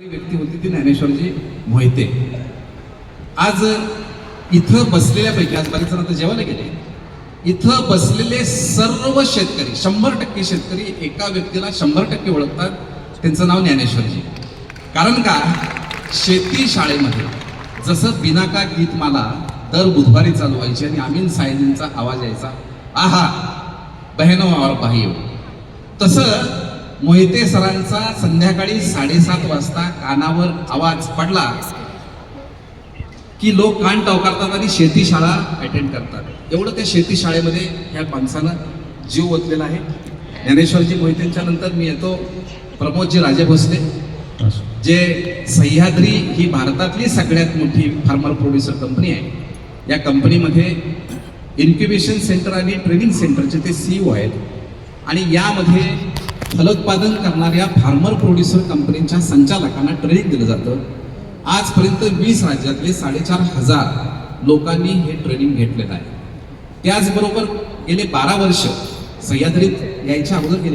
व्यक्ती होती ती ज्ञानेश्वरजी मोहिते. आज इथं बसलेल्यापैकी आज बरेच जण आता जेवायला गेले. इथं बसलेले सर्व शेतकरी शंभर टक्के शेतकरी एका व्यक्तीला शंभर टक्के ओळखतात. त्यांचं नाव ज्ञानेश्वरजी. कारण का? शेती शाळेमध्ये जसं बिनाका गीतमाला दर बुधवारी चालू व्हायची आणि अमीन साईजींचा आवाज यायचा आहा बहनो और भाईयो तसं मोहिते सरांचा संध्याकाळी साडेसात वाजता कानावर आवाज पडला की लोक कान टवकारतात आणि शेती शाळा अटेंड करतात. एवढं त्या शेती शाळेमध्ये ह्या माणसानं जीव ओतलेला आहे. ज्ञानेश्वरजी मोहितेंच्या नंतर मी येतो. प्रमोदजी राजे भोसले. जे सह्याद्री ही भारतातली सगळ्यात मोठी फार्मर प्रोड्युसर कंपनी आहे. या कंपनीमध्ये इन्क्युबेशन सेंटर आणि ट्रेनिंग सेंटरचे ते सीईओ आहेत. आणि यामध्ये फलोत्पादन करणाऱ्या फार्मर प्रोड्युसर कंपनीच्या संचालकांना ट्रेनिंग दिलं जातं. आजपर्यंत वीस राज्यातले साडेचार हजार लोकांनी हे ट्रेनिंग घेतलेलं आहे. त्याचबरोबर गेले बारा वर्ष सह्याद्रीत यायच्या अगोदर गेले